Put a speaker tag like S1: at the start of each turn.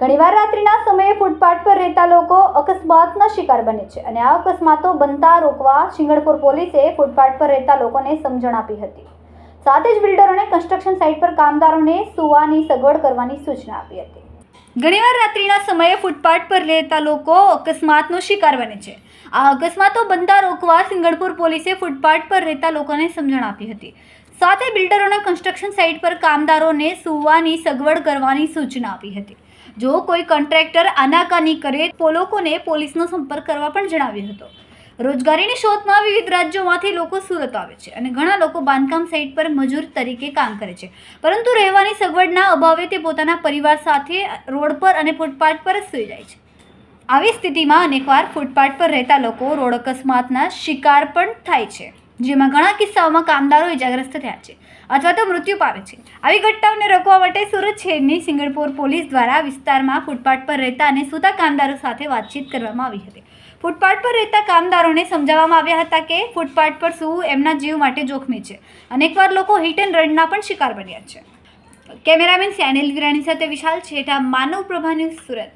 S1: ઘણીવાર રાત્રિના સમયે ફૂટપાથ પર રહેતા લોકો અકસ્માતના શિકાર બને છે અને આ અકસ્માતો બનતા રોકવા સિંગણપુર પોલીસે ફૂટપાથ પર રહેતા લોકોને સમજણ આપી હતી. સાથે જ બિલ્ડરોને કન્સ્ટ્રક્શન સાઇટ પર કામદારોને સુવાની સગવડ કરવાની સૂચના આપી હતી. ઘણીવાર રાત્રિના સમયે ફૂટપાથ પર રહેતા લોકો અકસ્માતનો શિકાર બને છે. આ અકસ્માતો બનતા રોકવા સિંગણપુર પોલીસે ફૂટપાથ પર રહેતા લોકોને સમજણ આપી હતી. સાથે બિલ્ડરોના કન્સ્ટ્રક્શન સાઇટ પર કામદારોને સુવાની સગવડ કરવાની સૂચના આપી હતી. જો કોઈ કોન્ટ્રાક્ટર આનાકાની કરે તો લોકોને પોલીસનો સંપર્ક કરવા પણ જણાવ્યો હતો. રોજગારીની શોધમાં વિવિધ રાજ્યોમાંથી લોકો સુરત આવે છે અને ઘણા લોકો બાંધકામ સાઇટ પર મજૂર તરીકે કામ કરે છે. પરંતુ રહેવાની સગવડના અભાવે તે પોતાના પરિવાર સાથે રોડ પર અને ફૂટપાથ પર જ સૂઈ જાય છે. આવી સ્થિતિમાં અનેકવાર ફૂટપાથ પર રહેતા લોકો રોડ અકસ્માતના શિકાર પણ થાય છે. જેમાં ઘણા કિસ્સાઓમાં કામદારો ઇજાગ્રસ્ત થયા છે અથવા તો મૃત્યુ પામે છે. આવી ઘટનાઓને રોકવા માટે સુરત શહેરની સિંગળપોર પોલીસ દ્વારા વિસ્તારમાં ફૂટપાથ પર રહેતા અને સૂતા કામદારો સાથે વાતચીત કરવામાં આવી હતી. ફૂટપાથ પર રહેતા કામદારોને સમજાવવામાં આવ્યા હતા કે ફૂટપાથ પર સૂવું એમના જીવ માટે જોખમી છે. અનેકવાર લોકો હિટ એન્ડ રનના પણ શિકાર બન્યા છે. કેમેરામેન સેનિલ વિરાણી સાથે વિશાલ છેઠા, માનવ પ્રભા ન્યૂઝ સુરત.